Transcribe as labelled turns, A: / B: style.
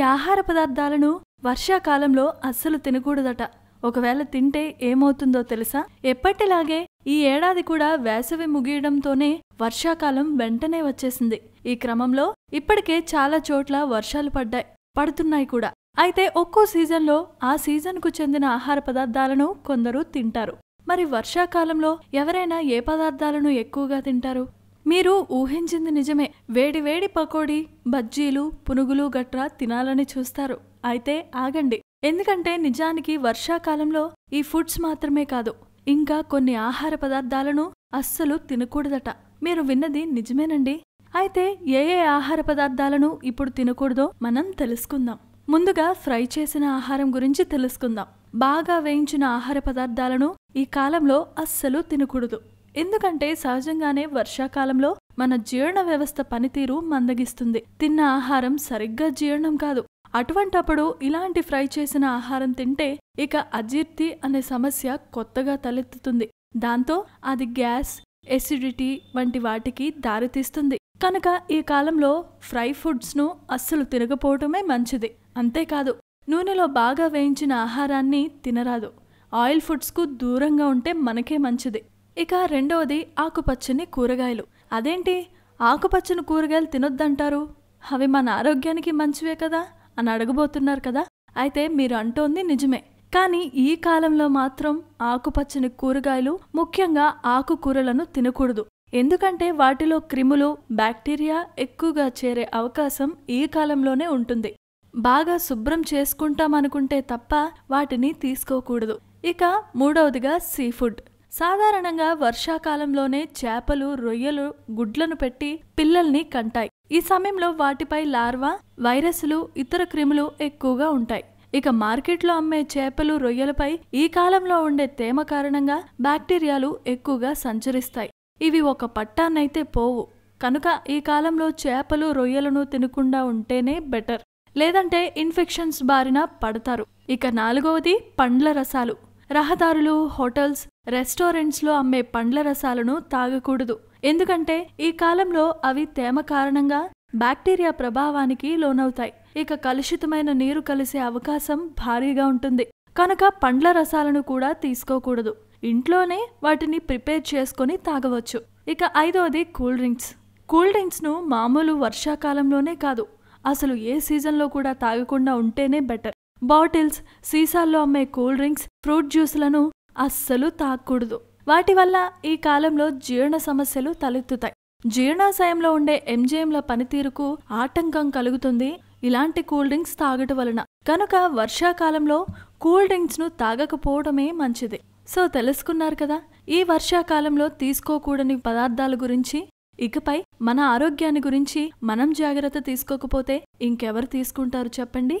A: ఆహార పదార్థాలను వర్షాకాలంలో అస్సలు తినకూడదట. ఒకవేళ తింటే ఏమవుతుందో తెలుసా? ఎప్పటిలాగే ఈ ఏడాది కూడా వేసవి ముగియడంతోనే వర్షాకాలం వెంటనే వచ్చేసింది. ఈ క్రమంలో ఇప్పటికే చాలా చోట్ల వర్షాలు పడ్డాయి పడుతున్నాయి కూడా. అయితే ఒక్కో సీజన్లో ఆ సీజన్కు చెందిన ఆహార పదార్థాలను కొందరు తింటారు. మరి వర్షాకాలంలో ఎవరైనా ఏ పదార్థాలను ఎక్కువగా తింటారు? మీరు ఊహించింది నిజమే. వేడి వేడి పకోడీ బజ్జీలు పునుగులు గట్రా తినాలని చూస్తారు. అయితే ఆగండి. ఎందుకంటే నిజానికి వర్షాకాలంలో ఈ ఫుడ్స్ మాత్రమే కాదు ఇంకా కొన్ని ఆహార పదార్థాలను అస్సలు తినకూడదట. మీరు విన్నది నిజమేనండి. అయితే ఏ ఏ ఆహార పదార్థాలను ఇప్పుడు తినకూడదో మనం తెలుసుకుందాం. ముందుగా ఫ్రై చేసిన ఆహారం గురించి తెలుసుకుందాం. బాగా వేయించిన ఆహార పదార్థాలను ఈ కాలంలో అస్సలు తినకూడదు. ఎందుకంటే సహజంగానే వర్షాకాలంలో మన జీర్ణ వ్యవస్థ పనితీరు మందగిస్తుంది. తిన్న ఆహారం సరిగ్గా జీర్ణం కాదు. అటువంటప్పుడు ఇలాంటి ఫ్రై చేసిన ఆహారం తింటే ఇక అజీర్తి అనే సమస్య కొత్తగా తలెత్తుతుంది. దాంతో అది గ్యాస్ ఎసిడిటీ వంటి వాటికి దారితీస్తుంది. కనుక ఈ కాలంలో ఫ్రై ఫుడ్స్ను అస్సలు తినకపోవటమే మంచిది. అంతేకాదు నూనెలో బాగా వేయించిన ఆహారాన్ని తినరాదు. ఆయిల్ ఫుడ్స్కు దూరంగా ఉంటే మనకే మంచిది. ఇక రెండవది ఆకుపచ్చని కూరగాయలు. అదేంటి? ఆకుపచ్చని కూరగాయలు తినొద్దంటారు? అవి మన ఆరోగ్యానికి మంచివే కదా? అని అడగబోతున్నారు కదా? అయితే మీరు అంటోంది నిజమే. కానీ ఈ కాలంలో మాత్రం ఆకుపచ్చని కూరగాయలు ముఖ్యంగా ఆకుకూరలను తినకూడదు. ఎందుకంటే వాటిలో క్రిములు బ్యాక్టీరియా ఎక్కువగా చేరే అవకాశం ఈ కాలంలోనే ఉంటుంది. బాగా శుభ్రం చేసుకుంటామనుకుంటే తప్ప వాటిని తీసుకోకూడదు. ఇక మూడవదిగా సీ ఫుడ్. సాధారణంగా వర్షాకాలంలోనే చేపలు రొయ్యలు గుడ్లను పెట్టి పిల్లల్ని కంటాయి. ఈ సమయంలో వాటిపై లార్వా వైరస్లు ఇతర క్రిములు ఎక్కువగా ఉంటాయి. ఇక మార్కెట్లో అమ్మే చేపలు రొయ్యలపై ఈ కాలంలో ఉండే తేమ కారణంగా బ్యాక్టీరియాలు ఎక్కువగా సంచరిస్తాయి. ఇవి ఒక పట్టాన్నైతే పోవు. కనుక ఈ కాలంలో చేపలు రొయ్యలను తినకుండా ఉంటేనే బెటర్. లేదంటే ఇన్ఫెక్షన్స్ బారిన పడతారు. ఇక నాలుగవది పండ్ల రసాలు. రహదారులు హోటల్స్ రెస్టారెంట్స్లో అమ్మే పండ్ల రసాలను తాగకూడదు. ఎందుకంటే ఈ కాలంలో అవి తేమ కారణంగా బ్యాక్టీరియా ప్రభావానికి లోనవుతాయి. ఇక కలుషితమైన నీరు కలిసే అవకాశం భారీగా ఉంటుంది. కనుక పండ్ల రసాలను కూడా తీసుకోకూడదు. ఇంట్లోనే వాటిని ప్రిపేర్ చేసుకొని తాగవచ్చు. ఇక ఐదవది కూల్ డ్రింక్స్. కూల్ డ్రింక్స్ను మామూలు వర్షాకాలంలోనే కాదు అసలు ఏ సీజన్లో కూడా తాగకుండా ఉంటేనే బెటర్. బాటిల్స్ సీసాల్లో అమ్మే కూల్ డ్రింక్స్ ఫ్రూట్ జ్యూస్లను అస్సలు తాగకూడదు వాటి వల్ల ఈ కాలంలో జీర్ణ సమస్యలు తలెత్తుతాయి. జీర్ణాశయంలో ఉండే ఎంజైమ్ల పనితీరుకు ఆటంకం కలుగుతుంది ఇలాంటి కూల్ డ్రింక్స్ తాగటం వలన. కనుక వర్షాకాలంలో కూల్ డ్రింక్స్ను తాగకపోవడమే మంచిది. సో తెలుసుకున్నారు కదా ఈ వర్షాకాలంలో తీసుకోకూడని పదార్థాల గురించి. ఇకపై మన ఆరోగ్యాన్ని గురించి మనం జాగ్రత్త తీసుకోకపోతే ఇంకెవరు తీసుకుంటారు చెప్పండి?